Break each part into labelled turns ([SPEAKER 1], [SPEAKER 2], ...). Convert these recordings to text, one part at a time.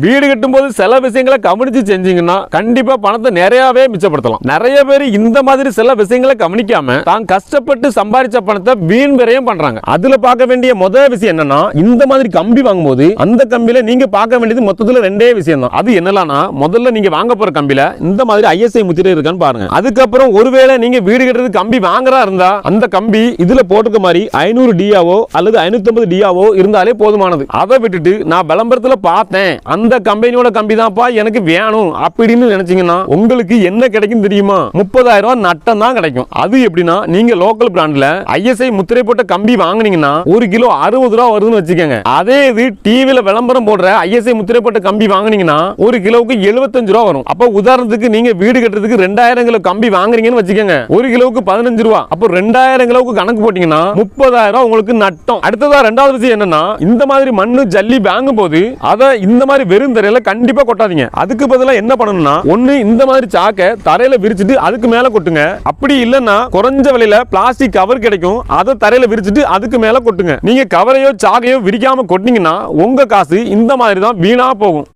[SPEAKER 1] வீடு கட்டும்போது சில விஷயங்களை கவனிச்சு செஞ்சீங்கன்னா கண்டிப்பா பணத்தை நிறையவே மிச்சப்படுத்தலாம். நிறைய பேர் இந்த மாதிரி சில விஷயங்களை கவனிக்காம தான் கஷ்டப்பட்டு சம்பாதிச்ச பணத்தை வீண் விரையும் பண்றாங்க. அதுல பார்க்க வேண்டிய முதல் விஷயம் என்னன்னா இந்த மாதிரி கம்பி வாங்கும்போது அந்த கம்பியில நீங்க பார்க்க வேண்டியது மொத்தத்துல ரெண்டே விஷயம் தான் அது என்னலாம்னா முதல்ல நீங்க வாங்க போற கம்பியில இந்த மாதிரி ஐஎஸ்ஐ முத்திரை இருக்கான்னு பாருங்க. அதுக்கப்புறம் ஒருவேளை நீங்க வீடு கட்டுறது கம்பி வாங்குறா இருந்தா அந்த கம்பி இதுல போட்டுக்க மாதிரி ஐநூறு டியாவோ அல்லது ஐநூத்தி ஐம்பது டியாவோ இருந்தாலே போதுமானது. அதை விட்டுட்டு நான் விளம்பரத்துல பார்த்தேன். அந்த கம்பெனியோட கம்பி தான்ப்பா எனக்கு வேணும் அப்படின்னு நினைச்சீங்கன்னா உங்களுக்கு என்ன கிடைக்கும் தெரியுமா? முப்பதாயிரம் ரூபாய் நட்டம் தான் கிடைக்கும். அது எப்படின்னா நீங்க லோக்கல் பிராண்ட்ல ஐஎஸ்ஐ முத்திரை போட்ட கம்பி வாங்குனீங்கன்னா ஒரு கிலோ அறுபது ரூபா வருதுன்னு வச்சுக்கோங்க. அதே இது டிவியில விளம்பரம் போடுற ஐஎஸ்ஐ முத்திரை போட்ட கம்பி வாங்குனீங்கன்னா ஒரு கிலோவுக்கு எழுபத்தஞ்சு ரூபா வரும். அப்ப உதாரணத்துக்கு நீங்க வீடு கட்டுறதுக்கு ரெண்டாயிரம் கிலோ கம்பி வாங்குறீங்கன்னு வச்சுக்கோங்க. ஒரு கிலோவுக்கு பதினஞ்சு ரூபா. அப்போ ரெண்டாயிரம் கிலோவுக்கு கணக்கு போட்டீங்கன்னா முப்பதாயிரம் ரூபா உங்களுக்கு நட்டம். அடுத்ததா ரெண்டாவது விஷயம் என்னன்னா இந்த மாதிரி மண்ணு ஜல்லி வாங்கும் போது அதை இந்த மாதிரி வெறும் தரையில கண்டிப்பா கொட்டாதீங்க. அதுக்கு பதிலாக என்ன பண்ணணும்னா ஒண்ணு இந்த மாதிரி சாக்க தரையில விரிச்சிட்டு அதுக்கு மேல கொட்டுங்க. அப்படி இல்லைன்னா குறைஞ்ச விலையில பிளாஸ்டிக் கவர் கிடைக்கும். அதை தரையில விரிச்சிட்டு அதுக்கு மேல கொட்டுங்க. நீங்க கவரையோ சாக்கையோ விரிக்காம கொட்டினீங்கன்னா உங்க காசு இந்த மாதிரி தான் வீணா போகும்.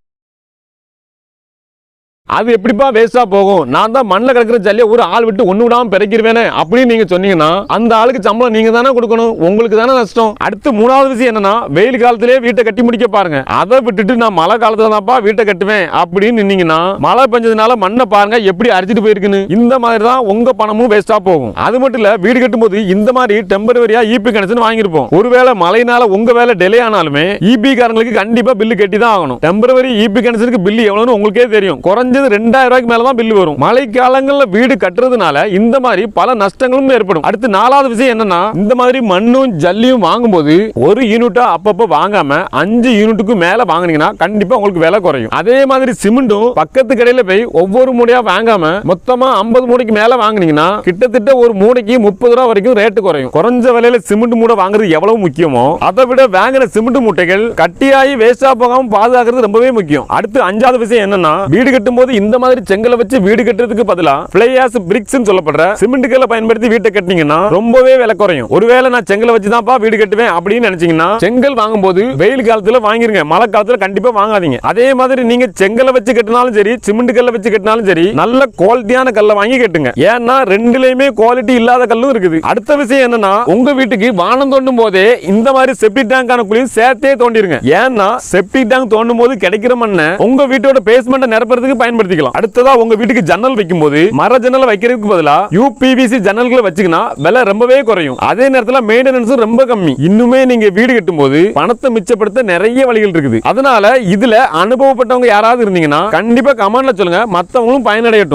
[SPEAKER 1] அது எப்படிப்பா வேஸ்டா போகும்? நான் தான் மண்ணில் கிடக்கிற ஜல்லியை ஒரு ஆள் விட்டு ஒன்று விடாம பிறக்கிடுவேனே அப்படின்னு நீங்க சொன்னீங்கன்னா அந்த ஆளுக்கு சம்பளம் நீங்க தானே கொடுக்கணும். உங்களுக்கு தானே நஷ்டம். அடுத்து மூணாவது விஷயம் என்னன்னா வெயில் காலத்திலேயே வீட்டை கட்டி முடிக்க பாருங்க. அதை விட்டுட்டு நான் மழை காலத்துல தான்ப்பா வீட்டை கட்டுவேன் அப்படின்னு நின்னீங்கன்னா மழை பெஞ்சதுனால மண்ணை பாருங்க எப்படி அரிச்சிட்டு போயிருக்குன்னு. இந்த மாதிரி தான் உங்க பணமும் வேஸ்டா போகும். அது மட்டும் இல்ல வீடு கட்டும்போது இந்த மாதிரி டெம்பரவரியா இபி கனெக்ஷன் வாங்கியிருப்போம். ஒருவேளை மழைனால உங்க வேலை டிலே ஆனாலுமே இபி காரங்களுக்கு கண்டிப்பா பில்லு கட்டி தான் ஆகணும் டெம்பரவரி இபி கனெக்ஷனுக்கு பில்லு எவ்வளவுன்னு உங்களுக்கே தெரியும். குறைஞ்சது ரெண்டாயிரம் ரூபாய்க்கு மேல தான் பில்லு வரும். மழைக்காலங்களில் வீடு கட்டுறதுனால இந்த மாதிரி பல நஷ்டங்களும் ஏற்படும். அடுத்து நாலாவது விஷயம் என்னன்னா இந்த மாதிரி மண்ணும் ஜல்லியும் வாங்கும்போது ஒரு யூனிட்டா அப்பப்போ வாங்காம அஞ்சு யூனிட்டுக்கு மேல வாங்குனீங்கன்னா கண்டிப்பா உங்களுக்கு விலை குறையும். அதே மாதிரி சிமெண்ட்டும் பக்கத்து கடையில போய் ஒவ்வொரு மூடையா வாங்காம மொத்தமா ஐம்பது மூடைக்கு மேல வாங்குனீங்கன்னா கிட்டத்தட்ட ஒரு மூடைக்கு முப்பது ரூபா வரைக்கும் ரேட்டு குறையும். குறைஞ்ச விலையில சிமெண்ட் மூடை வாங்குறது எவ்வளவு முக்கியமோ அதை விட வாங்கின சிமெண்ட் மூட்டைகள் கட்டியாகி வேஸ்டா போகாம பாதுகாக்கிறது ரொம்பவே முக்கியம். அடுத்து அஞ்சாவது விஷயம் என்னன்னா வீடு அதாவது இந்த மாதிரி செங்கலை வச்சு வீடு கட்டுறதுக்கு பதிலா பிளேயாஸ் பிரிக்ஸ் சொல்லப்படுற சிமெண்ட் கல்லை பயன்படுத்தி வீட்டை கட்டினீங்கன்னா ரொம்பவே விலை குறையும். ஒருவேளை நான் செங்கலை வச்சு தான்ப்பா வீடு கட்டுவேன் அப்படின்னு நினைச்சீங்கன்னா செங்கல் வாங்கும்போது வெயில் காலத்துல வாங்கிருங்க. மழை காலத்துல கண்டிப்பா வாங்காதீங்க. அதே மாதிரி நீங்க செங்கலை வச்சு கட்டினாலும் சரி சிமெண்ட் கல்லை வச்சு கட்டினாலும் சரி நல்ல குவாலிட்டியான கல்லை வாங்கி கட்டுங்க. ஏன்னா ரெண்டுலயுமே குவாலிட்டி இல்லாத கல்லும் இருக்குது. அடுத்த விஷயம் என்னன்னா உங்க வீட்டுக்கு வானம் தோண்டும் போதே இந்த மாதிரி செப்டி டேங்கான குழியும் சேர்த்தே தோண்டிருங்க. ஏன்னா செப்டி டேங்க் தோண்டும் போது கிடைக்கிற மண்ணை உங்க வீட்டோட பேஸ்மெண்ட் நிரப்புறதுக்கு பயன்படுத்திக்கலாம். அடுத்ததா உங்க வீட்டுக்கு ஜன்னல் வைக்கும் போது மர ஜன்னல் வைக்கிறதுக்கு பதிலா யூபிவிசி ஜன்னல்களை வச்சுக்கினா விலை ரொம்பவே குறையும். அதே நேரத்துல மெயின்டெனன்ஸ் ரொம்ப கம்மி. இன்னுமே நீங்க வீடு கட்டும் போது பணத்தை மிச்சப்படுத்த நிறைய வழிகள் இருக்குது. அதனால இதுல அனுபவப்பட்டவங்க யாராவது இருந்தீங்கன்னா கண்டிப்பா கமெண்ட்ல சொல்லுங்க. மத்தவங்களும் பயனடையட்டும்.